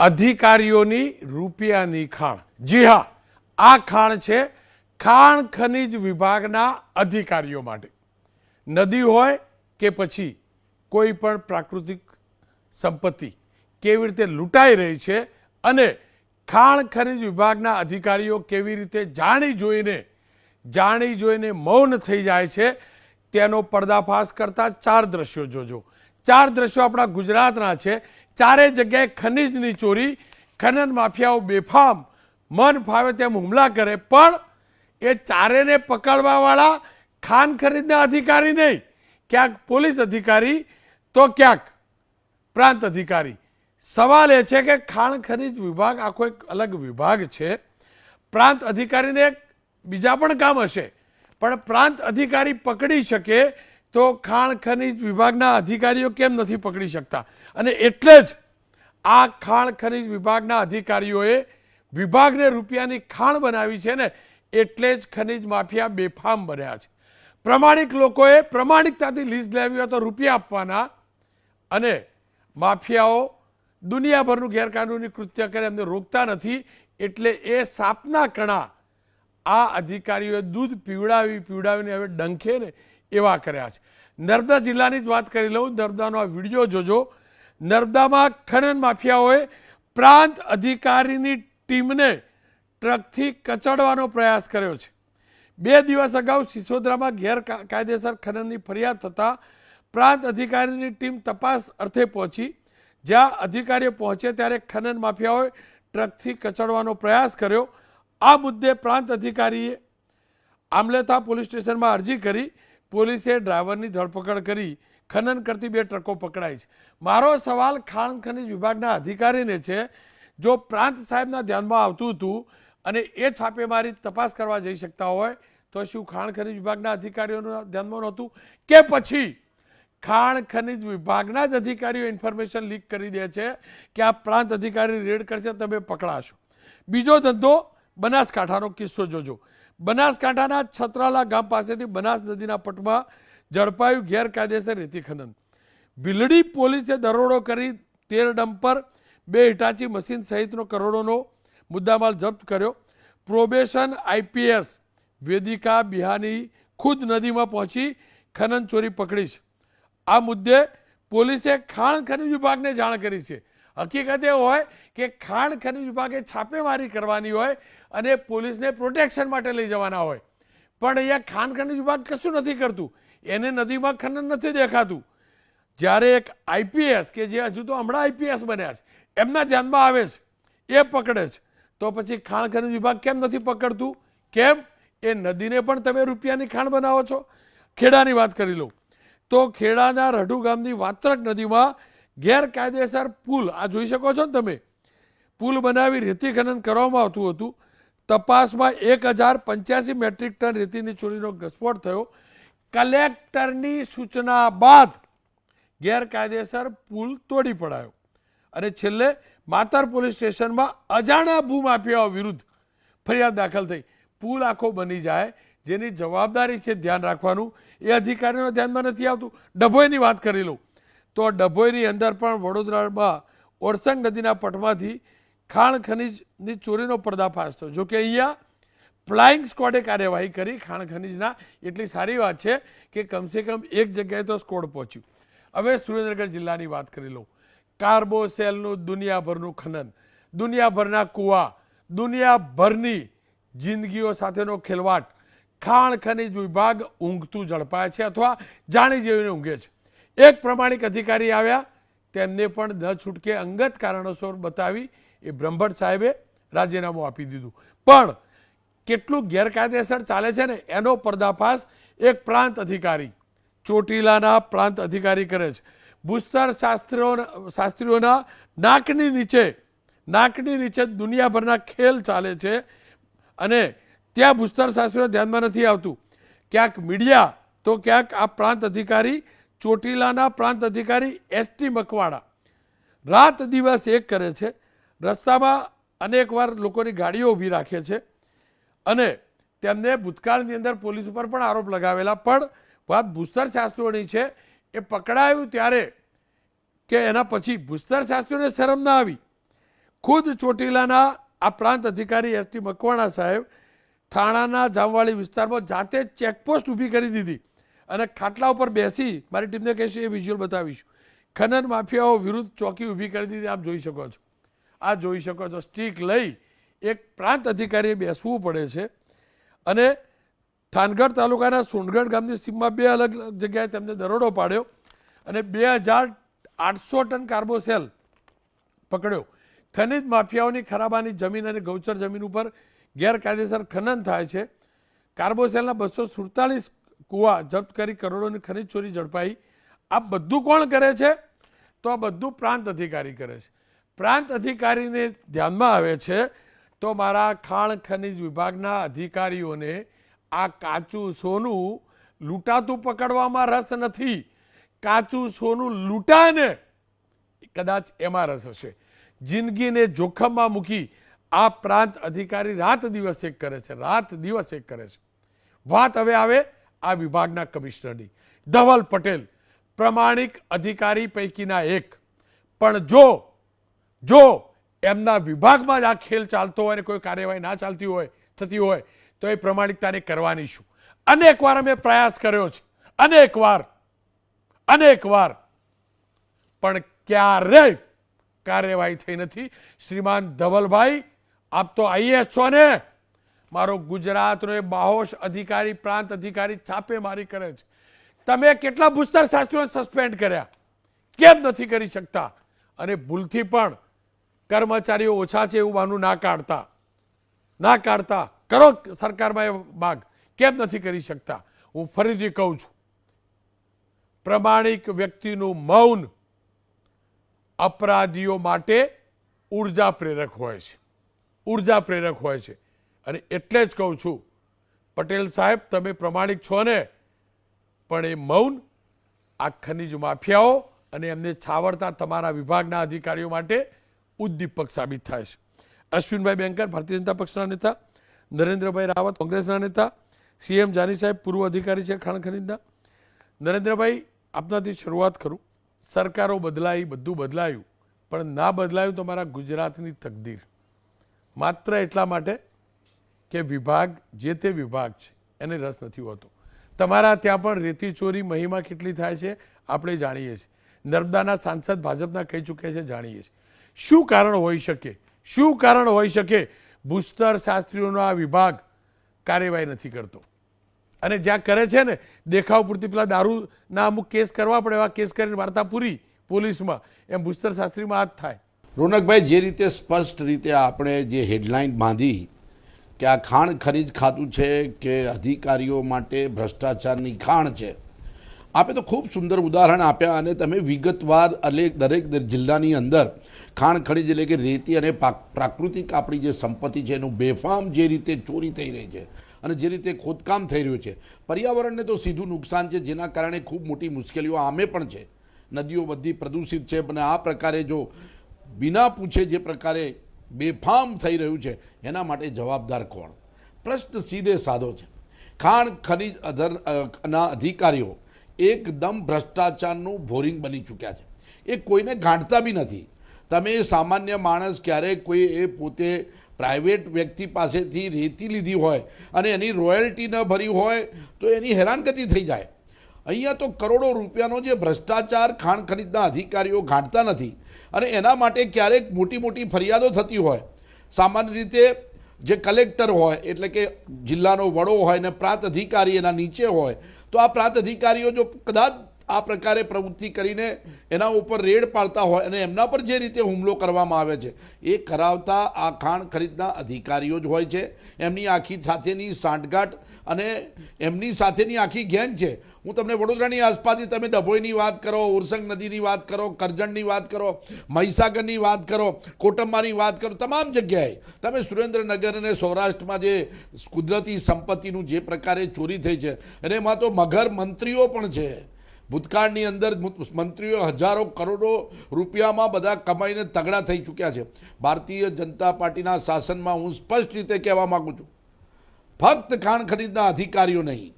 અધિકારીઓની રૂપિયાની ખાણ. જી હા, આ ખાણ છે ખાણ ખનિજ વિભાગના અધિકારીઓ માટે. નદી હોય કે પછી કોઈ પણ પ્રાકૃતિક સંપત્તિ કેવી રીતે લૂંટાઈ રહી છે અને ખાણ ખનિજ વિભાગના અધિકારીઓ કેવી રીતે જાણી જોઈને જાણી જોઈને મૌન થઈ જાય છે, તેનો પર્દાફાશ કરતા ચાર દ્રશ્યો જોજો. ચાર દ્રશ્યો આપણા ગુજરાતના છે. ચારે જગ્યાએ ખનિજની ચોરી, ખનન માફિયાઓ બેફામ, મન ફાવે તેમ હુમલા કરે, પણ એ ચારેને પકડવાવાળા ખાન ખરીદના અધિકારી નહીં. ક્યાંક પોલીસ અધિકારી, તો ક્યાંક પ્રાંત અધિકારી. સવાલ એ છે કે ખાણ ખનિજ વિભાગ આખો એક અલગ વિભાગ છે. પ્રાંત અધિકારીને બીજા પણ કામ હશે. પણ પ્રાંત અધિકારી પકડી શકે તો ખાણ ખનિજ વિભાગના અધિકારીઓ કેમ નથી પકડી શકતા? અને એટલે જ આ ખાણ ખનિજ વિભાગના અધિકારીઓએ વિભાગને રૂપિયાની ખાણ બનાવી છે ને, એટલે જ ખનિજ માફિયા બેફામ બન્યા છે. પ્રમાણિક લોકોએ પ્રમાણિકતાથી લીઝ લેવી હોય તો રૂપિયા આપવાના અને માફિયાઓ દુનિયાભરનું ગેરકાનૂની કૃત્ય કરે, એમને રોકતા નથી, એટલે એ સાપના કણા આ અધિકારીઓએ દૂધ પીવડાવી, પીવડાવીને હવે ડંખે ને એવા કર્યા છે. નર્મદા જિલ્લાની જ વાત કરી લઉં, નર્મદાનો આ વીડિયો જોજો. નર્મદામાં ખનન માફિયાઓએ પ્રાંત અધિકારીની ટીમને ટ્રકથી કચડવાનો પ્રયાસ કર્યો છે. બે દિવસ અગાઉ સિસોદરામાં ગેરકાયદેસર ખનનની ફરિયાદ થતાં પ્રાંત અધિકારીની ટીમ તપાસ અર્થે પહોંચી. જ્યાં અધિકારીઓ પહોંચે ત્યારે ખનન માફિયાઓએ ટ્રકથી કચડવાનો પ્રયાસ કર્યો. આ મુદ્દે પ્રાંત અધિકારીએ આમલેથા પોલીસ સ્ટેશનમાં અરજી કરી. પોલીસે ડ્રાઈવરની ધરપકડ કરી ખનન કરતી બે ટ્રકો પકડાઈ છે. મારો સવાલ ખાણ ખનિજ વિભાગના અધિકારીને છે, જો પ્રાંત સાહેબના ધ્યાનમાં આવતું હતું અને એ છાપેમારી તપાસ કરવા જઈ શકતા હોય, તો શું ખાણ ખનિજ વિભાગના અધિકારીઓના ધ્યાનમાં નહોતું? કે પછી ખાણ ખનિજ વિભાગના જ અધિકારીઓ ઇન્ફોર્મેશન લીક કરી દે છે કે આ પ્રાંત અધિકારી રેડ કરશે, તમે પકડાશો. બીજો ધંધો બનાસકાંઠાનો કિસ્સો જોજો. બનાસકાંઠાના છત્રાલા ગામ પાસેથી બનાસ નદીના પટમાં ઝડપાયું ગેરકાયદેસર રેતી ખનન. ભીલડી પોલીસે દરોડો કરી તેર ડમ્પર, બે હિટાચી મશીન સહિતનો કરોડોનો મુદ્દામાલ જપ્ત કર્યો. પ્રોબેશન આઈપીએસ વેદિકા બિહાની ખુદ નદીમાં પહોંચી ખનન ચોરી પકડી છે. આ મુદ્દે પોલીસે ખાણ ખનિજ વિભાગને જાણ કરી છે. હકીકત એ હોય કે ખાણ ખનિજ વિભાગે છાપેમારી કરવાની હોય અને પોલીસને પ્રોટેક્શન માટે લઈ જવાના હોય. પણ અહીંયા ખાણ ખનિજ વિભાગ કશું નથી કરતું. એને નદીમાં ખનન નથી દેખાતું. જ્યારે એક આઈપીએસ કે જે હજુ તો હમણાં આઈપીએસ બન્યા છે, એમના ધ્યાનમાં આવે છે, એ પકડે છે. તો પછી ખાણ ખનિજ વિભાગ કેમ નથી પકડતું? કેમ? એ નદીને પણ તમે રૂપિયાની ખાણ બનાવો છો? ખેડાની વાત કરી લઉં. તો ખેડાના રઢુ ગામની વાત્રક નદીમાં ગેરકાયદેસર પુલ, આ જોઈ શકો છો ને તમે? પુલ બનાવી રેતી ખનન કરવામાં આવતું હતું. તપાસમાં એક હજાર પંચ્યાસી મેટ્રિક ટન રેતીની ચોરીનો ઘસફોટ થયો. કલેક્ટરની સૂચના બાદ ગેરકાયદેસર પુલ તોડી પડાયો. અને છેલ્લે માતર પોલીસ સ્ટેશનમાં અજાણા ભૂમાફિયાઓ વિરુદ્ધ ફરિયાદ દાખલ થઈ. પુલ આખો બની જાય જેની જવાબદારી છે ધ્યાન રાખવાનું. એ અધિકારીઓના ધ્યાનમાં નથી આવતું. ડભોઈની વાત કરી લઉં. તો ડભોઈની અંદર પણ વડોદરામાં ઓરસંગ નદીના પટમાંથી ખાણ ખનીજની ચોરીનો પર્દાફાશ થયો. જોકે અહીંયા ફ્લાઇંગ સ્કોડે કાર્યવાહી કરી. ખાણ ખનીજના એટલી સારી વાત છે કે કમસે કમ એક જગ્યાએ તો સ્કોડ પહોંચ્યું. હવે સુરેન્દ્રનગર જિલ્લાની વાત કરી લઉં. કાર્બોસેલનું દુનિયાભરનું ખનન, દુનિયાભરના કૂવા, દુનિયાભરની જિંદગીઓ સાથેનો ખેલવાટ, ખાણ ખનિજ વિભાગ ઊંઘતું ઝડપાય છે અથવા જાણી જેવીને ઊંઘે છે. એક પ્રમાણિક અધિકારી આવ્યા. તેમને પણ ન છૂટકે અંગત કારણોસર બતાવી એ બ્રહ્મભટ્ટ સાહેબે રાજીનામું આપી દીધું. પણ કેટલું ગેરકાયદેસર ચાલે છે ને, એનો પર્દાફાશ એક પ્રાંત અધિકારી, ચોટીલાના પ્રાંત અધિકારી કરે છે. ભૂસ્તર શાસ્ત્રીઓ શાસ્ત્રીઓના નાકની નીચે નાકની નીચે દુનિયાભરના ખેલ ચાલે છે અને ત્યાં ભૂસ્તર શાસ્ત્રીઓ ધ્યાનમાં નથી આવતું. ક્યાંક મીડિયા, તો ક્યાંક આ પ્રાંત અધિકારી, ચોટીલાના પ્રાંત અધિકારી એસટી મકવાડા રાત દિવસ એક કરે છે રસ્તામાં અનેકવાર લોકોની ગાડીઓ ઊભી રાખે છે અને તેમને ભૂતકાળની અંદર પોલીસ ઉપર પણ આરોપ લગાવેલા. પણ વાત ભૂસ્તર શાસ્ત્રીઓની છે. એ પકડાયું ત્યારે કે એના પછી ભૂસ્તર શાસ્ત્રીઓને શરમ ના આવી. ખુદ ચોટીલાના આ પ્રાંત અધિકારી એસ ટી મકવાણા સાહેબ થાણાના જામવાળી વિસ્તારમાં જાતે ચેકપોસ્ટ ઊભી કરી દીધી અને ખાટલા ઉપર બેસી મારી ટીમને કહીશું, એ વિઝ્યુઅલ બતાવીશું. ખનન માફિયાઓ વિરુદ્ધ ચોકી ઊભી કરી દીધી, આપ જોઈ શકો છો. આ જોઈ શકો છો. સ્ટીક લઈ એક પ્રાંત અધિકારીએ બેસવું પડે છે અને થાનગઢ તાલુકાના સોનગઢ ગામની સીમમાં બે અલગ અલગ જગ્યાએ તેમને દરોડો પાડ્યો અને બે હજાર આઠસો ટન કાર્બોસેલ પકડ્યો. ખનિજ માફિયાઓની ખરાબાની જમીન અને ગૌચર જમીન ઉપર ગેરકાયદેસર ખનન થાય છે. કાર્બોસેલના બસો સુડતાલીસ કુવા જપ્ત કરી કરોડોની ખનિજ ચોરી ઝડપાઈ. આ બધું કોણ કરે છે? તો આ બધું પ્રાંત અધિકારી કરે છે. પ્રાંત અધિકારીને ધ્યાનમાં આવે છે, તો મારા ખાણ ખનિજ વિભાગના અધિકારીઓને આ કાચું સોનું લૂંટાતું પકડવામાં રસ નથી. કાચું સોનું લૂંટાને કદાચ એમાં રસ હશે. જિંદગીને જોખમમાં મૂકી આ પ્રાંત અધિકારી રાત દિવસ એક કરે છે, રાત દિવસ એક કરે છે. વાત હવે આવે આ વિભાગના કમિશનરની. ધવલ પટેલ, પ્રમાણિક અધિકારી પૈકીના એક. પણ જો જો એમના વિભાગમાં જ આ ખેલ ચાલતો હોય અને કોઈ કાર્યવાહી ના ચાલતી હોય, થતી હોય, તો એ પ્રમાણિકતાને કરવાની શું? અનેક વાર અમે પ્રયાસ કર્યો છે. અનેક વાર અનેક વાર પણ ક્યારેય કાર્યવાહી થઈ નથી. શ્રીમાન ધવલભાઈ, આપ તો આઈએસ છો ને? મારો ગુજરાતનો એ બાહોશ અધિકારી, પ્રાંત અધિકારી છાપેમારી કરે છે. તમે કેટલા ભૂસ્તર શાસ્ત્રીઓને સસ્પેન્ડ કર્યા? કેમ નથી કરી શકતા? અને ભૂલથી પણ કર્મચારીઓ ઓછા છે એવું બહાનું ના કાઢતા. ના કાઢતા. કરો સરકારમાં એ માગ. કેમ નથી કરી શકતા? હું ફરીથી કહું છું. પ્રમાણિક વ્યક્તિનું મૌન અપરાધીઓ માટે ઊર્જા પ્રેરક હોય છે. ઊર્જા પ્રેરક હોય છે. અને એટલે જ કહું છું, પટેલ સાહેબ, તમે પ્રમાણિક છો ને, પણ એ મૌન આ ખનિજ માફિયાઓ અને એમને છાવરતા તમારા વિભાગના અધિકારીઓ માટે ઉદ્દીપક સાબિત થાય છે. અશ્વિનભાઈ બેંકર, ભારતીય જનતા પક્ષના નેતા, નરેન્દ્રભાઈ રાવત, કોંગ્રેસના નેતા, સીએમ જાની સાહેબ, પૂર્વ અધિકારી છે ખાણ ખનીજના નરેન્દ્રભાઈ, આપનાથી શરૂઆત કરું. સરકારો બદલાઈ, બધું બદલાયું, પણ ના બદલાયું તો મારા ગુજરાતની તકદીર. માત્ર એટલા માટે કે વિભાગ, જે તે વિભાગ છે, એને રસ નથી હોતો. તમારા ત્યાં પણ રેતી ચોરી મહિમા કેટલી થાય છે, આપણે જાણીએ છીએ. નર્મદાના સાંસદ ભાજપના કહી ચૂક્યા છે, જાણીએ છીએ. શું કારણ હોઈ શકે? શું કારણ હોઈ શકે? ભૂસ્તર શાસ્ત્રીઓનો આ વિભાગ કાર્યવાહી નથી કરતો. અને જ્યાં કરે છે ને, દેખાવ પૂરતી પેલા દારૂના અમુક કેસ કરવા પડે, એવા કેસ કરીને વાર્તા પૂરી પોલીસમાં. એમ ભૂસ્તર શાસ્ત્રીમાં આ જ થાય. રોનકભાઈ, જે રીતે સ્પષ્ટ રીતે આપણે જે હેડલાઇન બાંધી કે આ ખાણ ખરીદ ખાતું છે કે અધિકારીઓ માટે ભ્રષ્ટાચારની ખાણ છે, આપે તો ખૂબ સુંદર ઉદાહરણ આપ્યા અને તમે વિગતવાર અલેક દરેક જિલ્લાની અંદર ખાણ ખનીજ એટલે કે રેતી અને પ્રાકૃતિક આપણી જે સંપત્તિ છે એનું બેફામ જે રીતે ચોરી થઈ રહી છે અને જે રીતે ખોદકામ થઈ રહ્યું છે, પર્યાવરણને તો સીધું નુકસાન છે, જેના કારણે ખૂબ મોટી મુશ્કેલીઓ આમે પણ છે. નદીઓ બધી પ્રદૂષિત છે, અને આ પ્રકારે જો વિના પૂછે જે પ્રકારે બેફામ થઈ રહ્યું છે, એના માટે જવાબદાર કોણ? પ્રશ્ન સીધે સાદો છે. ખાણ ખનિજ અધર ના અધિકારીઓ એકદમ ભ્રષ્ટાચારનું ભોરિંગ બની ચૂક્યા છે. એ કોઈને ગાંઠતા બી નથી. તમે સામાન્ય માણસ ક્યારેક કોઈ એ પોતે પ્રાઇવેટ વ્યક્તિ પાસેથી રેતી લીધી હોય અને એની રોયલ્ટી ન ભરી હોય તો એની હેરાનગતિ થઈ જાય. અહીંયા તો કરોડો રૂપિયાનો જે ભ્રષ્ટાચાર ખાણ ખરીદના અધિકારીઓ ગાંઠતા નથી અને એના માટે ક્યારેક મોટી મોટી ફરિયાદો થતી હોય. સામાન્ય રીતે જે કલેક્ટર હોય, એટલે કે જિલ્લાનો વડો હોય ને પ્રાંત અધિકારી એના નીચે હોય, તો આ પ્રાંત અધિકારીઓ જો કદાચ આ પ્રકારે પ્રવૃત્તિ કરીને એના ઉપર રેડ પાડતા હોય અને એમના પર જે રીતે હુમલો કરવામાં આવે છે, એ કરાવતા આ ખાણ ખરીદના અધિકારીઓ જ હોય છે. એમની આખી સાથેની સાંઠગાંઠ અને એમની સાથેની આખી ગેંગ છે. હું તમને વડોદરાની આસપાસની તમે ડભોઈની વાત કરો, ઉરસંગ નદીની વાત કરો, કરજણની વાત કરો, મહીસાગરની વાત કરો કોટંબાની વાત કરો, તમામ જગ્યાએ તમે સુરેન્દ્રનગર અને સૌરાષ્ટ્રમાં જે કુદરતી સંપત્તિનું જે પ્રકારે ચોરી થઈ છે, અને એમાં તો મગર મંત્રીઓ પણ છે. ભૂતકાળની અંદર મંત્રીઓ હજારો કરોડો રૂપિયામાં બધા કમાઈને તગડા થઈ ચૂક્યા છે. ભારતીય જનતા પાર્ટીના શાસનમાં હું સ્પષ્ટ રીતે કહેવા માગું છું, ફક્ત ખાણ ખરીદના અધિકારીઓ નહીં,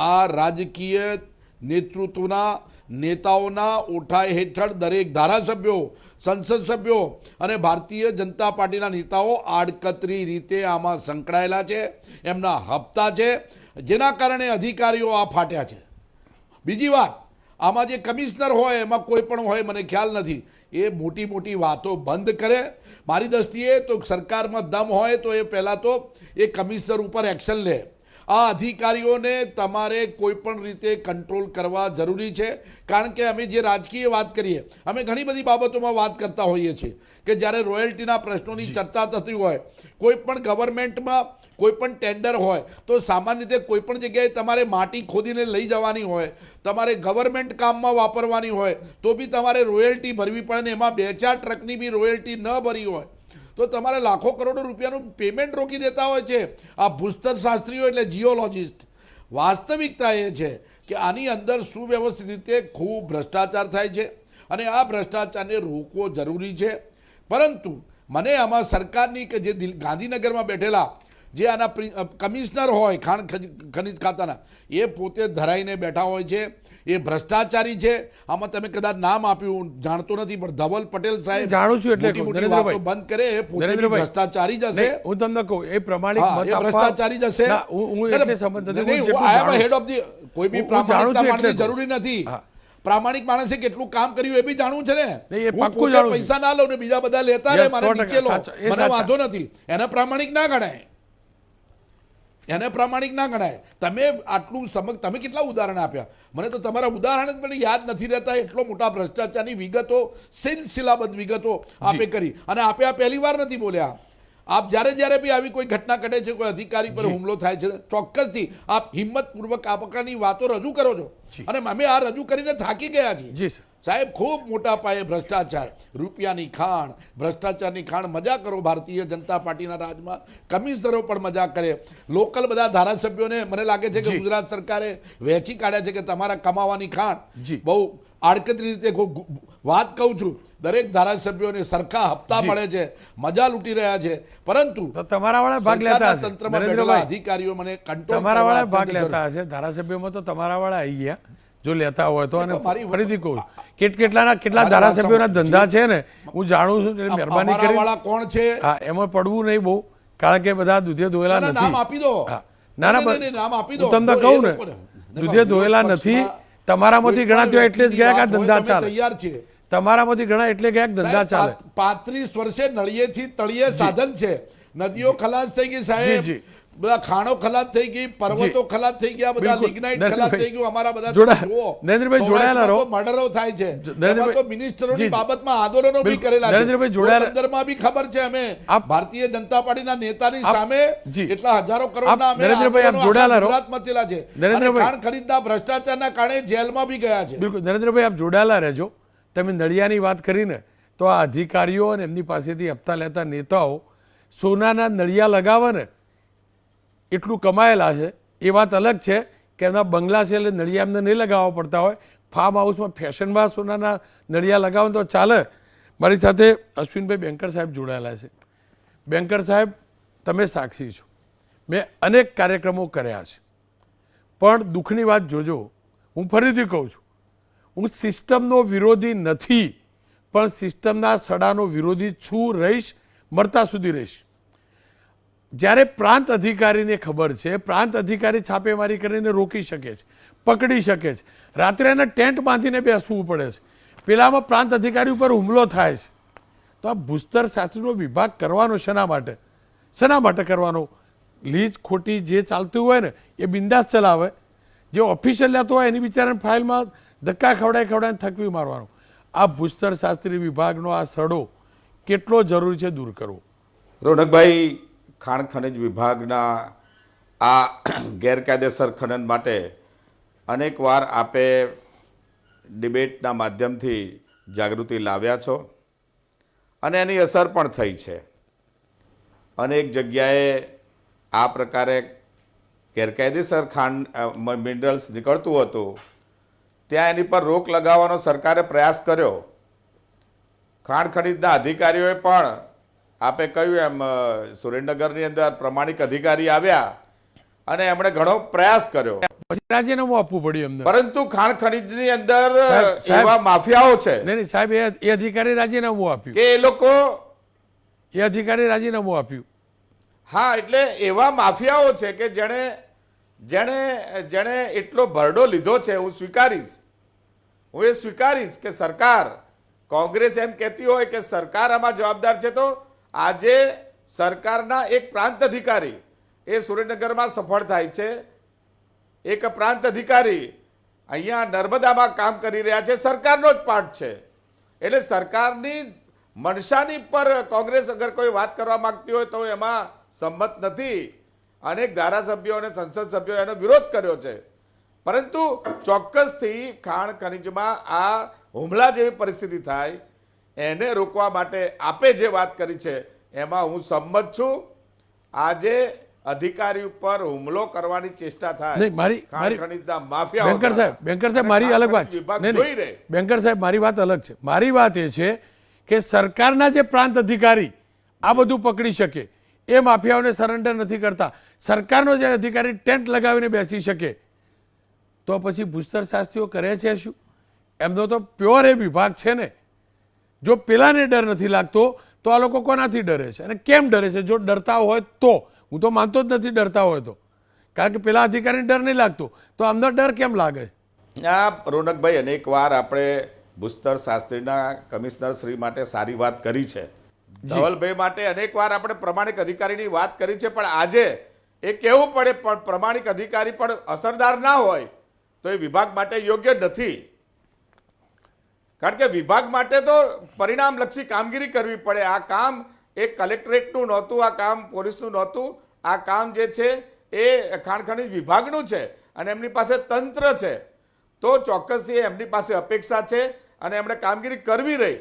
આ રાજકીય નેતૃત્વના નેતાઓના ઓઠા હેઠળ દરેક ધારાસભ્યો, સંસદ સભ્યો અને ભારતીય જનતા પાર્ટીના નેતાઓ આડકતરી રીતે આમાં સંકળાયેલા છે, એમના હપ્તા છે, જેના કારણે અધિકારીઓ આ ફાટ્યા છે. બીજી વાત આમાં જે કમિશનર હોય એમાં કોઈ પણ હોય મને ખ્યાલ નથી. એ મોટી મોટી વાતો બંધ કરે. મારી દ્રષ્ટિએ તો સરકારમાં દમ હોય તો એ પહેલાં તો એ કમિશનર ઉપર એક્શન લે. આ અધિકારીઓને તમારે કોઈ પણ રીતે કંટ્રોલ કરવા જરૂરી છે. કારણ કે અમે જે રાજકીય વાત કરીએ અમે ઘણી બધી બાબતોમાં વાત કરતા હોઈએ છીએ કે જ્યારે રોયલ્ટીના પ્રશ્નોની ચર્ચા થતી હોય કોઈ પણ ગવર્મેન્ટમાં કોઈ પણ ટેન્ડર હોય, તો સામાન્ય રીતે કોઈ પણ જગ્યાએ તમારે માટી ખોદીને લઈ જવાની હોય, તમારે ગવર્મેન્ટ કામમાં વાપરવાની હોય, તો બી તમારે રોયલ્ટી ભરવી પડે ને એમાં બે ચાર ટ્રકની બી રોયલ્ટી ન ભરી હોય. તો તમારે લાખો કરોડો રૂપિયાનું પેમેન્ટ રોકી દેતા હોય છે. આ ભૂસ્તર શાસ્ત્રીઓ એટલે જીઓલોજિસ્ટ વાસ્તવિકતા એ છે કે આની અંદર સુવ્યવસ્થિત રીતે ખૂબ ભ્રષ્ટાચાર થાય છે અને આ ભ્રષ્ટાચારને રોકવો જરૂરી છે. પરંતુ મને આમાં સરકારની કે જે ગાંધીનગરમાં બેઠેલા જે આના કમિશનર હોય ખાણ ખનિજ ખાતાના એ પોતે ધરાઈને બેઠા હોય છે એ ભ્રષ્ટાચારી છે. આમાં તમે કદાચ નામ આપ્યું જાણતો નથી પણ ધવલ પટેલ સાહેબ જાણું છું એટલે. બંધ કરે એ પોતે ભ્રષ્ટાચારી જશે હું તમને કહું એ પ્રમાણિક મત ભ્રષ્ટાચારી જશે હું એટલે સંબંધ નથી. હું નહીં, જેટલું હું I am a જાણું head છું. of the- કોઈ બી પ્રામાણિકતા જરૂરી નથી. પ્રામાણિક માણસે કેટલું કામ કર્યું એ બી જાણવું છે ને? હું પોતે પૈસા ના લઉં ને બીજા બધા લેતા રહે મારે નીચે લો. મને વાંધો નથી. એને પ્રામાણિક ના ગણાય. એને પ્રામાણિક ના ગણાય. તમે આટલું સમગ તમે કેટલા ઉદાહરણ આપ્યા? મને તો તમારા ઉદાહરણ જ મને યાદ નથી રહેતા. એટલો મોટા ભ્રષ્ટાચારની વિગતો સિલસિલાબંધ વિગતો આપે કરી. અને આપે આ પહેલી વાર નથી બોલ્યા. આપ જ્યારે જ્યારે બી આવી કોઈ ઘટના ઘટે છે કોઈ અધિકારી પર હુમલો થાય છે ચોક્કસથી આપ હિંમતપૂર્વક આ પ્રકારની વાતો રજૂ કરો છો. અને અમે આ રજૂ કરીને થાકી ગયા છીએ. સાહેબ ખૂબ મોટા પાયે ભ્રષ્ટાચાર રૂપિયાની ખાણ ભ્રષ્ટાચારની ખાણ મજા કરો ભારતીય જનતા પાર્ટીના રાજમાં. કમિશનરો પણ મજા કરે. લોકલ બધા ધારાસભ્યોને મને લાગે છે કે ગુજરાત સરકારે વહેંચી કાઢ્યા છે કે તમારા કમાવાની ખાણ. બહુ આડકતરી રીતે વાત કહું છું. દરેક ધારાસભ્યોને સરખા હપ્તા મળે છે મજા લૂંટી રહ્યા છે. પરંતુ તમારા વાળા ભાગ લેતા તંત્રમાં બેઠેલા અધિકારીઓ મને કંટ્રોલ તમારા વાળા ભાગ લેતા હશે. ધારાસભ્યોમાં તો તમારા વાળા આવી ગયા. જો લેતા હોય તો અને ફરીથી કહું કેટ કેટલાના કેટલા ધારાસભ્યોના ધંધા છે ને હું જાણું છું એટલે મહેરબાની કરી વાળા કોણ છે? હા એમાં પડવું નહીં બહુ કારણ કે બધા દૂધે ધોયેલા નથી. નામ આપી દો. ના ના નામ આપી દો. તમને કહું ને. દૂધે ધોયેલા નથી તમારામાંથી ઘણા ત્યાં એટલે જ ગયા કે ધંધા ચાલે. તૈયાર છે. તમારામાંથી ઘણા એટલે ગયા ધંધા ચાલે. પાંત્રીસ વર્ષે નળિયેથી તળિયે સાધન છે. નદીઓ ખલાસ થઈ ગઈ સાહેબ. જી, જી. બધા ખાણો ખલાસ થઈ ગઈ પર્વતો ખલાસ થઈ ગયા બધા લિગ્નાઇટ ખલાસ થઈ ગયું અમારા બધા. નરેન્દ્રભાઈ, જોડાયેલા રહો. મર્ડરો થાય છે નરેન્દ્રભાઈ, મિનિસ્ટરોની. બાબતમાં આંદોલનો બી કરેલા નરેન્દ્રભાઈ, જોડાયેલા- અંદરમાં બી ખબર છે અમે ભારતીય જનતા પાર્ટીના નેતાની સામે એટલા હજારો કરોડના અમે નરેન્દ્રભાઈ, આપ જોડાયેલા રહો. થયેલા છે નરેન્દ્રભાઈ. ખાણ ખરીદના ભ્રષ્ટાચારના કારણે જેલમાં બી ગયા છે બિલકુલ નરેન્દ્રભાઈ આપ જોડાયેલા રહેજો તમે નળિયાની વાત કરીને તો આ અધિકારીઓ અને એમની પાસેથી હપ્તા લેતા નેતાઓ સોનાના નળિયા લગાવે ને એટલું કમાયેલા છે. એ વાત અલગ છે કે એમના બંગલા છે એટલે નળિયા એમને નહીં લગાવવા પડતા હોય. ફાર્મ હાઉસમાં ફેશનમાં સોનાના નળિયા લગાવો તો ચાલે. મારી સાથે અશ્વિનભાઈ બેંકર સાહેબ જોડાયેલા છે. બેંકર સાહેબ, તમે સાક્ષી છો. મેં અનેક કાર્યક્રમો કર્યા છે. પણ દુઃખની વાત જોજો. હું ફરીથી કહું છું. હું સિસ્ટમનો વિરોધી નથી, પણ સિસ્ટમના સડાનો વિરોધી છું, રહીશ, મરતા સુધી રહીશ. જ્યારે પ્રાંત અધિકારીને ખબર છે, પ્રાંત અધિકારી છાપેમારી કરીને રોકી શકે છે, પકડી શકે છે. રાત્રે એને ટેન્ટ બાંધીને બેસવું પડે છે. પેલામાં પ્રાંત અધિકારી ઉપર હુમલો થાય છે. તો આ ભૂસ્તર શાસ્ત્રીનો વિભાગ કરવાનો શેના માટે? શેના માટે કરવાનો? લીજ ખોટી જે ચાલતું હોય ને, એ બિંદાસ ચલાવે. જે ઓફિશિયલ લેતો હોય એની બિચારાને ફાઇલમાં ધક્કા ખવડાય ખવડાવીને થકવી મારવાનો. આ ભૂસ્તર શાસ્ત્રી વિભાગનો આ સડો કેટલો જરૂરી છે દૂર કરવો? રોનકભાઈ ખાણ ખનિજ વિભાગના આ ગેરકાયદેસર ખનન માટે અનેકવાર આપે ડિબેટના માધ્યમથી જાગૃતિ લાવ્યા છો અને એની અસર પણ થઈ છે. અનેક જગ્યાએ આ પ્રકારે ગેરકાયદેસર ખાંડ મિનરલ્સ નીકળતું હતું. ત્યાં એની પર રોક લગાવવાનો સરકારે પ્રયાસ કર્યો. ખાણ ખનીજના અધિકારીઓએ પણ આપે કહ્યું એમ સુરેન્દ્રનગરની અંદર પ્રમાણિક અધિકારી આવ્યા અને એમણે ઘણો પ્રયાસ કર્યો. રાજીનામું આપવું પડ્યું એમને. પરંતુ ખાણ ખનીજની અંદર. એવા માફિયાઓ છે. નહીં સાહેબ એ એ અધિકારી રાજીનામું આપ્યું. કે એ લોકો એ અધિકારી રાજીનામું આપ્યું. હા એટલે એવા માફિયાઓ છે કે જેણે જેણે જેણે એટલો ભરડો લીધો છે હું સ્વીકારીશ. હું એ સ્વીકારીશ કે સરકાર કોંગ્રેસ એમ કહેતી હોય કે સરકાર આમાં જવાબદાર છે તો આજે સરકારના એક પ્રાંત અધિકારી એ સુરેન્દ્રનગરમાં સફળ થાય છે. એક પ્રાંત અધિકારી અહીંયા નર્મદામાં કામ કરી રહ્યા છે. સરકારનો જ પાઠ છે. એટલે સરકારની મનસાની પર કોંગ્રેસ અગર કોઈ વાત કરવા માંગતી હોય તો એમાં સંમત નથી. અનેક ધારાસભ્યો અને સંસદ સભ્યો એનો વિરોધ કર્યો છે. પરંતુ ચોક્કસથી ખાણ ખનિજમાં આ હુમલા જેવી પરિસ્થિતિ થાય એને રોકવા માટે આપે જે વાત કરી છે એમાં હું સંમત છું. આજે અધિકારી ઉપર હુમલો કરવાની ચેષ્ટા થાય. નહીં, મારી- મારી- ખનિજના માફિયા બેંકર સાહેબ બેંકર સાહેબ મારી અલગ વાત છે. બેંકર સાહેબ મારી વાત અલગ છે. મારી વાત એ છે કે સરકારના જે પ્રાંત અધિકારી આ બધું પકડી શકે એ માફિયાઓને સરેન્ડર નથી કરતા. સરકારનો જે અધિકારી ટેન્ટ લગાવીને બેસી શકે તો પછી ભૂસ્તર શાસ્ત્રીઓ કરે છે શું? એમનો તો પ્યોર એ વિભાગ છે ને. જો પેલાને ડર નથી લાગતો તો આ લોકો કોનાથી ડરે છે? અને કેમ ડરે છે? જો ડરતા હોય તો. હું તો માનતો જ નથી ડરતા હોય તો. કારણ કે પેલા અધિકારીને ડર નહીં લાગતો. તો અમને ડર કેમ લાગે? આ રોનકભાઈ અનેક વાર આપણે ભૂસ્તર શાસ્ત્રીના કમિશનર શ્રી માટે સારી વાત કરી છે. ધવલભાઈ માટે અનેક વાર આપણે પ્રમાણિક અધિકારીની વાત કરી છે પણ આજે એ કહેવું પડે? પણ પ્રમાણિક અધિકારી પણ અસરદાર ના હોય તો એ વિભાગ માટે યોગ્ય નથી. કારણ કે વિભાગ માટે તો પરિણામલક્ષી કામગીરી કરવી પડે. આ કામ એ કલેક્ટરેટનું નહોતું, આ કામ પોલીસનું નહોતું. આ કામ જે છે એ ખાણ વિભાગનું છે અને એમની પાસે તંત્ર છે. તો ચોક્કસ એ એમની પાસે અપેક્ષા છે અને એમણે કામગીરી કરવી રહી.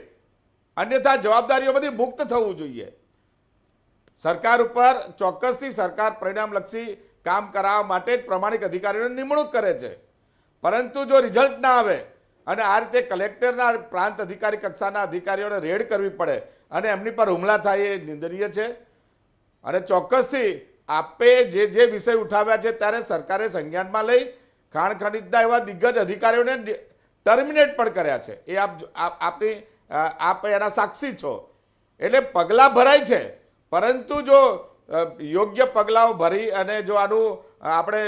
અન્યથા જવાબદારીઓમાંથી મુક્ત થવું જોઈએ. સરકાર ઉપર ચોક્કસથી સરકાર પરિણામલક્ષી કામ કરાવવા માટે જ પ્રમાણિક અધિકારીઓની નિમણૂક કરે છે. પરંતુ જો રિઝલ્ટ ના આવે અને આ રીતે કલેક્ટરના પ્રાંત અધિકારી કક્ષાના અધિકારીઓને રેડ કરવી પડે અને એમની પર હુમલા થાય એ નિંદનીય છે. અને ચોક્કસથી આપે જે જે વિષય ઉઠાવ્યા છે ત્યારે સરકારે સંજ્ઞાનમાં લઈ ખાણ ખનીજના એવા દિગ્ગજ અધિકારીઓને ટર્મિનેટ પણ કર્યા છે. એ આપ આપની આપ એના સાક્ષી છો. એટલે પગલાં ભરાય છે. પરંતુ જો યોગ્ય પગલાઓ ભરી અને જો આનું આપણે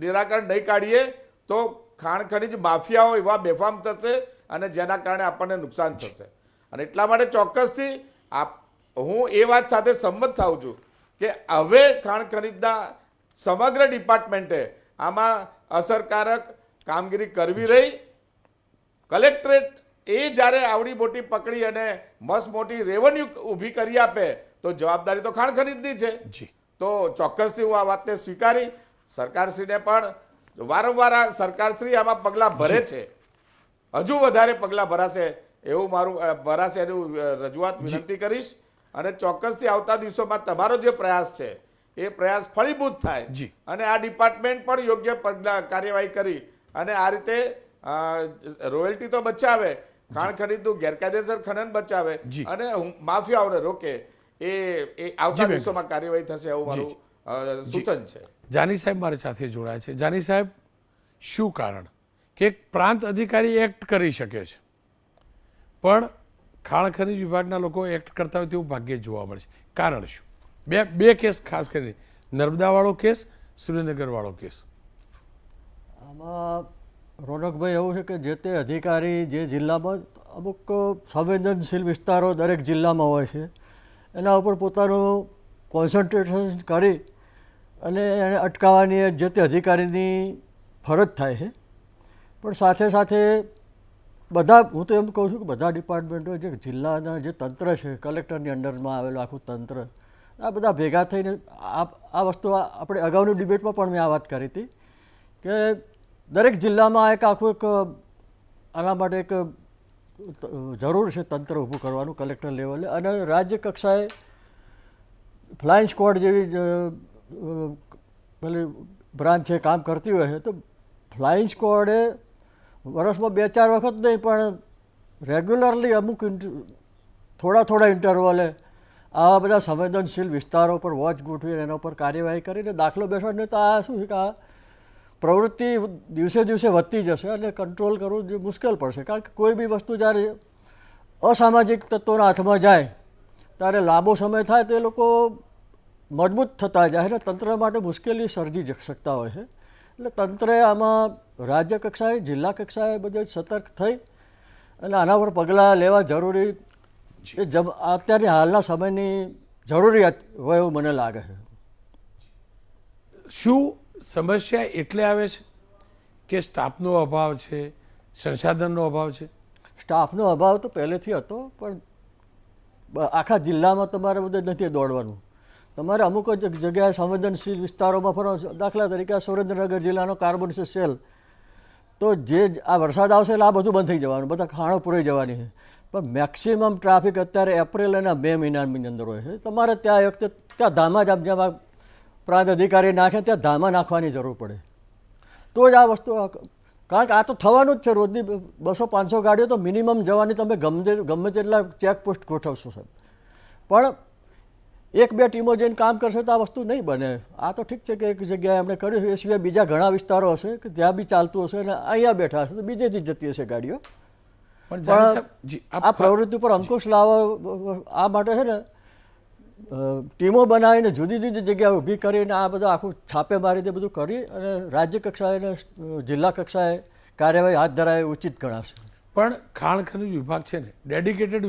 નિરાકરણ નહીં કાઢીએ તો ખાણ ખનીજ માફિયાઓ એવા બેફામ થશે અને જેના કારણે આપણને નુકસાન થશે. અને એટલા માટે ચોક્કસથી આપ હું એ વાત સાથે સંમત થાઉં છું કે હવે ખાણ ખનીજના સમગ્ર ડિપાર્ટમેન્ટે આમાં અસરકારક કામગીરી કરવી રહી. કલેક્ટરેટ એ જ્યારે આવડી મોટી પકડી અને મસ્ત મોટી રેવન્યુ ઊભી કરી આપે તો જવાબદારી તો ખાણ ખનીજની છે. તો ચોક્કસથી હું આ વાતને સ્વીકારી. સરકારશ્રીને પણ વારંવાર આ સરકારશ્રી આમાં પગલાં ભરે છે? હજુ વધારે પગલાં ભરાશે એવું મારું ભરાશે એનું રજૂઆત વિનંતી કરીશ અને ચોક્કસથી આવતા દિવસોમાં તમારો જે પ્રયાસ છે એ પ્રયાસ ફળીભૂત થાય. અને આ ડિપાર્ટમેન્ટ પણ યોગ્ય કાર્યવાહી કરી અને આ રીતે રોયલ્ટી તો બચાવે ખાણ ખરીદનું ગેરકાયદેસર ખનન બચાવે અને હું- માફિયાઓને રોકે એ આવતા દિવસોમાં કાર્યવાહી થશે એવું મારું સૂચન છે. જાની સાહેબ મારી સાથે જોડાય છે. જાની સાહેબ, શું કારણ? કે એક પ્રાંત અધિકારી એક્ટ કરી શકે છે. પણ ખાણ ખનીજ વિભાગના લોકો એક્ટ કરતા હોય તેવું ભાગ્યે જોવા મળે છે. કારણ શું? બે બે કેસ ખાસ કરીને. નર્મદાવાળો કેસ, સુરેન્દ્રનગરવાળો કેસ. આમાં રોનકભાઈ એવું છે કે જે તે અધિકારી જે જિલ્લામાં અમુક સંવેદનશીલ વિસ્તારો દરેક જિલ્લામાં હોય છે, એના ઉપર પોતાનું કોન્સન્ટ્રેશન કરી અને એને અટકાવવાની જે તે અધિકારીની ફરજ થાય છે. પણ સાથે સાથે બધા, હું તો એમ કહું છું કે બધા ડિપાર્ટમેન્ટો જે જિલ્લાના જે તંત્ર છે, કલેક્ટરની અંડરમાં આવેલું આખું તંત્ર, આ બધા ભેગા થઈને આ આ વસ્તુ આપણે અગાઉની ડિબેટમાં પણ મેં આ વાત કરી હતી કે દરેક જિલ્લામાં એક આખું એક, આના માટે એક જરૂર છે તંત્ર ઊભું કરવાનું કલેક્ટર લેવલે. અને રાજ્ય કક્ષાએ ફ્લાઇંગ સ્ક્વોડ જેવી પેલી બ્રાન્ચ છે કામ કરતી હોય છે, તો ફ્લાઇંગ સ્ક્વોડે વર્ષમાં બે ચાર વખત નહીં, પણ રેગ્યુલરલી અમુક થોડા થોડા ઇન્ટરવલે આવા બધા સંવેદનશીલ વિસ્તારો પર વોચ ગોઠવીને એના ઉપર કાર્યવાહી કરીને દાખલો બેસાડીને તો આ શું છે કે આ પ્રવૃત્તિ દિવસે દિવસે વધતી જશે અને કંટ્રોલ કરવું જે મુશ્કેલ પડશે. કારણ કે કોઈ બી વસ્તુ જ્યારે અસામાજિક તત્વોના હાથમાં જાય, ત્યારે લાંબો સમય થાય, તો એ લોકો મજબૂત થતા જાય. એટલે તંત્ર માટે મુશ્કેલી સર્જી શકતા હોય છે. એટલે તંત્રે આમાં રાજ્ય કક્ષાએ જિલ્લા કક્ષાએ બધે સતર્ક થઈ અને આના પર પગલાં લેવા જરૂરી એ જમ અત્યારની હાલના સમયની જરૂરિયાત હોય એવું મને લાગે છે. શું સમસ્યા એટલે આવે છે કે સ્ટાફનો અભાવ છે સંસાધનનો અભાવ છે? સ્ટાફનો અભાવ તો પહેલેથી હતો પણ આખા જિલ્લામાં તમારે બધે નથી દોડવાનું. તમારે અમુક જ જગ્યાએ સંવેદનશીલ વિસ્તારોમાં ફરો, દાખલા તરીકે સુરેન્દ્રનગર જિલ્લાનો કાર્બન છે સેલ. તો જે આ વરસાદ આવશે એટલે આ બધું બંધ થઈ જવાનું, બધા ખાણો પૂરાઈ જવાની છે. પણ મેક્સિમમ ટ્રાફિક અત્યારે એપ્રિલ અને બે મહિનાની અંદર હોય છે. તમારે ત્યાં એક ત્યાં ધામા જ જેમ પ્રાંત અધિકારી નાખે ત્યાં ધામા નાખવાની જરૂર પડે. તો જ આ વસ્તુ કારણ કે આ તો થવાનું જ છે રોજની બસો પાંચસો ગાડીઓ તો મિનિમમ જવાની તમે ગમે ગમે તેટલા ચેકપોસ્ટ ગોઠવશો સાહેબ. પણ એક બે ટીમો જઈને કામ કરશે તો આ વસ્તુ નહીં બને. આ તો ઠીક છે કે એક જગ્યાએ એમણે કર્યું છે. એ સિવાય બીજા ઘણા વિસ્તારો હશે કે જ્યાં બી ચાલતું હશે અને અહીંયા બેઠા હશે તો બીજેથી જતી હશે ગાડીઓ. પણ આ પ્રવૃત્તિ ઉપર અંકુશ લાવવા આ માટે છે ને ટીમો બનાવીને જુદી જુદી જગ્યાએ ઊભી કરીને આ બધું આખું છાપે મારી દે બધું કરી અને રાજ્ય કક્ષાએ અને જિલ્લા કક્ષાએ કાર્યવાહી હાથ ધરાય ઉચિત ગણાશે. પણ ખાણ ખનિજ વિભાગ છે ને ડેડિકેટેડ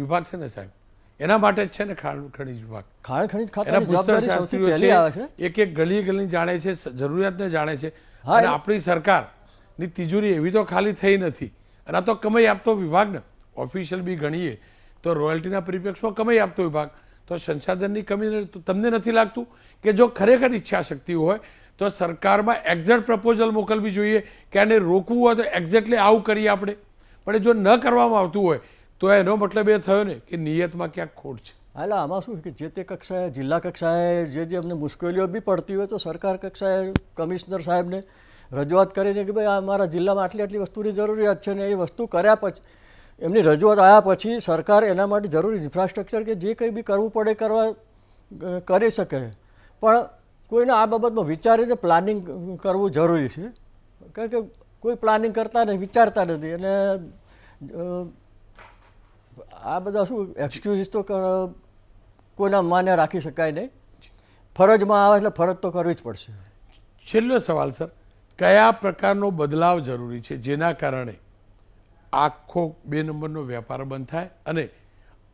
વિભાગ છે ને સાહેબ? એના માટે જ છે ને ખાણ ખનિજ વિભાગ. ખાણ ખનીજ એના ભૂસ્તર જવાબદારી સૌથી શાસ્ત્રીઓ છે એક એક ગલી ગલી જાણે છે જરૂરિયાતને જાણે છે. અને આપણી આપણી સરકારની તિજોરી એવી તો ખાલી થઈ નથી. અને આ તો કમાઈ આપતો વિભાગ ને. ઓફિશિયલ બી ગણીએ. તો રોયલ્ટીના પરિપ્રેક્ષમાં કમાઈ આપતો વિભાગ. તો સંસાધનની કમી તમને નથી લાગતું કે જો ખરેખર ઈચ્છા શક્તિ હોય તો સરકારમાં એક્ઝેક્ટ પ્રપોઝલ મોકલવી જોઈએ કે આને રોકવું હોય તો એક્ઝેક્ટલી આવું કરીએ આપણે. પણ જો ન કરવામાં આવતું હોય તો એનો મતલબ એ થયો ને કે નિયતમાં ક્યાંક ખોટ છે. એટલે આમાં શું કે જે તે કક્ષાએ, જિલ્લા કક્ષાએ જે જે અમને મુશ્કેલીઓ બી પડતી હોય તો સરકાર કક્ષાએ કમિશનર સાહેબને રજૂઆત કરીને કે ભાઈ, આ અમારા જિલ્લામાં આટલી આટલી વસ્તુની જરૂરિયાત છે ને એ વસ્તુ કર્યા પછી, એમની રજૂઆત આવ્યા પછી સરકાર એના માટે જરૂરી ઇન્ફ્રાસ્ટ્રક્ચર કે જે કંઈ બી કરવું પડે કરવા કરી શકે. પણ કોઈને આ બાબતમાં વિચારીને પ્લાનિંગ કરવું જરૂરી છે. કારણ કે કોઈ પ્લાનિંગ કરતા નથી વિચારતા નથી. અને આ બધા શું એક્સક્યુઝિસ તો કોઈના માન્ય રાખી શકાય નહીં. ફરજમાં આવે એટલે ફરજ તો કરવી જ પડશે. છેલ્લો સવાલ સર. કયા પ્રકારનો બદલાવ જરૂરી છે? જેના કારણે આખો બે નંબરનો વેપાર બંધ થાય અને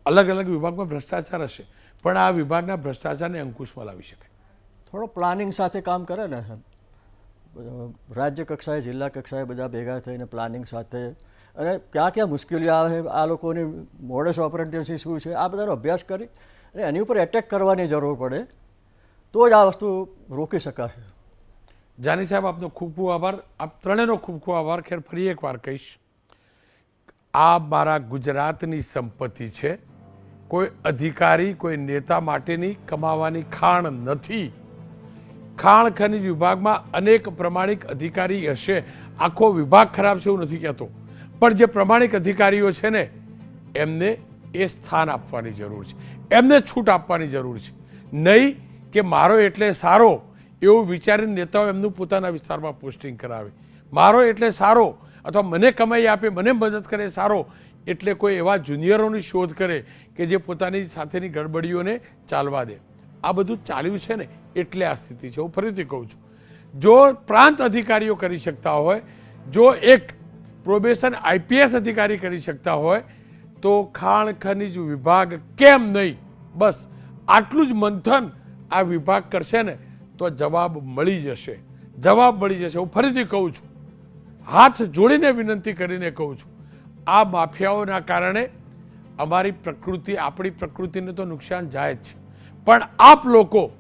અલગ અલગ વિભાગમાં ભ્રષ્ટાચાર હશે. પણ આ વિભાગના ભ્રષ્ટાચારને અંકુશમાં લાવી શકાય. થોડો પ્લાનિંગ સાથે કામ કરે ને. રાજ્ય કક્ષાએ જિલ્લા કક્ષાએ બધા ભેગા થઈને પ્લાનિંગ સાથે અને ક્યાં ક્યાં મુશ્કેલીઓ આવે, આ લોકોની મોડસ ઓપરેટિવ શું છે, આ બધાનો અભ્યાસ કરી અને એની ઉપર એટેક કરવાની જરૂર પડે, તો જ આ વસ્તુ રોકી શકાશે. જાની સાહેબ, આપનો ખૂબ ખૂબ આભાર. આપ ત્રણેયનો ખૂબ ખૂબ આભાર. ખેર, ફરી એકવાર કહીશ, આ મારા ગુજરાતની સંપત્તિ છે. કોઈ અધિકારી, કોઈ નેતા માટેની કમાવાની ખાણ નથી. ખાણ ખનિજ વિભાગમાં અનેક પ્રમાણિક અધિકારી હશે. આખો વિભાગ ખરાબ છે એવું નથી કહેતો. પણ જે પ્રમાણિક અધિકારીઓ છે ને, એમને એ સ્થાન આપવાની જરૂર છે. એમને છૂટ આપવાની જરૂર છે. નહીં કે મારો એટલે સારો એવું વિચારીને નેતાઓ એમનું પોતાના વિસ્તારમાં પોસ્ટિંગ કરાવે. મારો એટલે સારો અથવા મને કમાઈ આપે, મને મદદ કરે સારો એટલે કોઈ એવા જુનિયરોની શોધ કરે કે જે પોતાની સાથેની ગડબડીઓને ચાલવા દે. આ બધું ચાલ્યું છે ને એટલે આ સ્થિતિ છે. હું ફરીથી કહું છું. જો પ્રાંત અધિકારીઓ કરી શકતા હોય, જો એક પ્રોબેશન આઈપીએસ અધિકારી કરી શકતા હોય તો ખાણ ખનિજ વિભાગ કેમ નહીં? બસ આટલું જ મંથન આ વિભાગ કરશે ને તો જવાબ મળી જશે. જવાબ મળી જશે. હું ફરીથી કહું છું. હાથ જોડીને વિનંતી કરીને કહું છું. આ માફિયાઓના કારણે અમારી પ્રકૃતિ, આપણી પ્રકૃતિને તો નુકસાન જાય જ છે. પણ આપ લોકો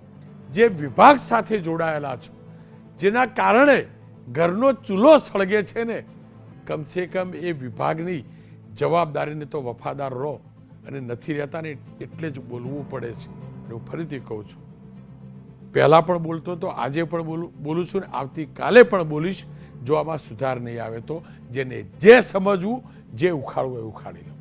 જે વિભાગ સાથે જોડાયેલા છો, જેના કારણે ઘરનો ચૂલો સળગે છે ને કમસે કમ એ વિભાગની જવાબદારીને તો વફાદાર રહો અને નથી રહેતા ને એટલે જ બોલવું પડે છે. અને હું ફરીથી કહું છું, પહેલાં પણ બોલતો હતો, આજે પણ બોલું બોલું છું ને આવતીકાલે પણ બોલીશ, જો આમાં સુધાર નહીં આવે તો જેને જે સમજવું, જે ઉખાડવું એ ઉખાડી લો